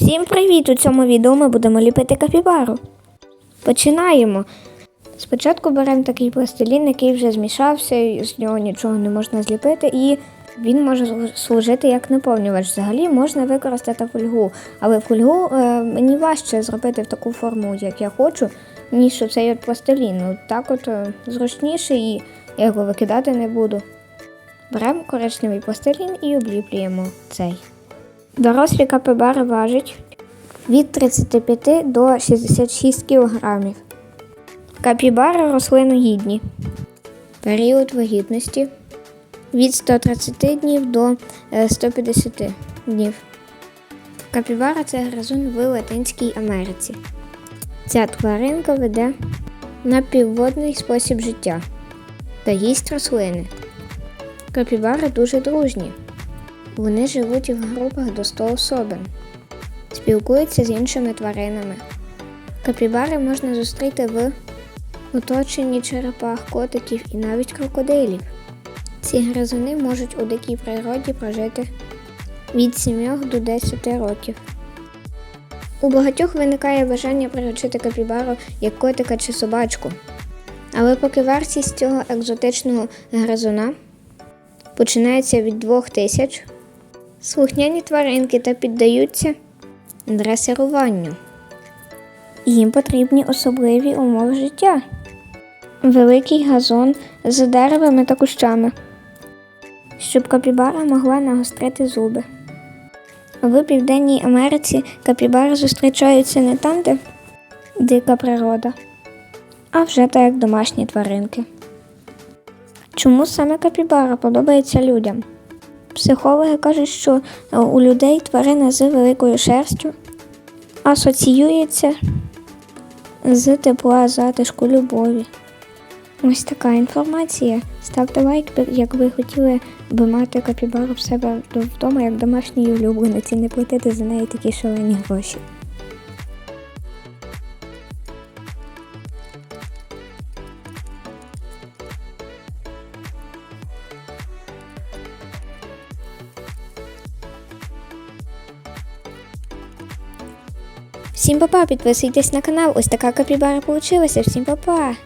Всім привіт! У цьому відео ми будемо ліпити капібару. Починаємо. Спочатку беремо такий пластилін, який вже змішався, і з нього нічого не можна зліпити, і він може служити як наповнювач. Взагалі можна використати фольгу, але фольгу е, мені важче зробити в таку форму, як я хочу, ніж цей от пластилін. Ну, так от е, зручніше і я його викидати не буду. Беремо коричневий пластилін і обліплюємо цей. Дорослі капібари важать від 35 до 66 кг. Капібари рослиногідні. Період вагітності від 130 днів до е, 150 днів. Капібара це гризун в Латинській Америці. Ця тваринка веде напівводний спосіб життя та їсть рослини. Капібари дуже дружні. Вони живуть в групах до 100 особин, спілкуються з іншими тваринами. Капібари можна зустріти в оточенні черепах, котиків і навіть крокодилів. Ці гризуни можуть у дикій природі прожити від 7 до 10 років. У багатьох виникає бажання приручити капібару як котика чи собачку. Але поки вартість цього екзотичного гризуна починається від 2000, слухняні тваринки та піддаються дресируванню. Їм потрібні особливі умови життя. Великий газон з деревами та кущами, щоб капібара могла нагострити зуби. В Південній Америці капібари зустрічаються не там, де дика природа, а вже так як домашні тваринки. Чому саме капібара подобається людям? Психологи кажуть, що е, у людей тварина з великою шерстю асоціюється з тепла, затишку, любові. Ось така інформація. Ставте лайк, як ви хотіли би мати капібару в себе вдома як домашній улюбленець і не платити за неї такі шалені гроші. Всім па-па, підписуйтесь на канал. Ось така капібара получилася. Всім па-па!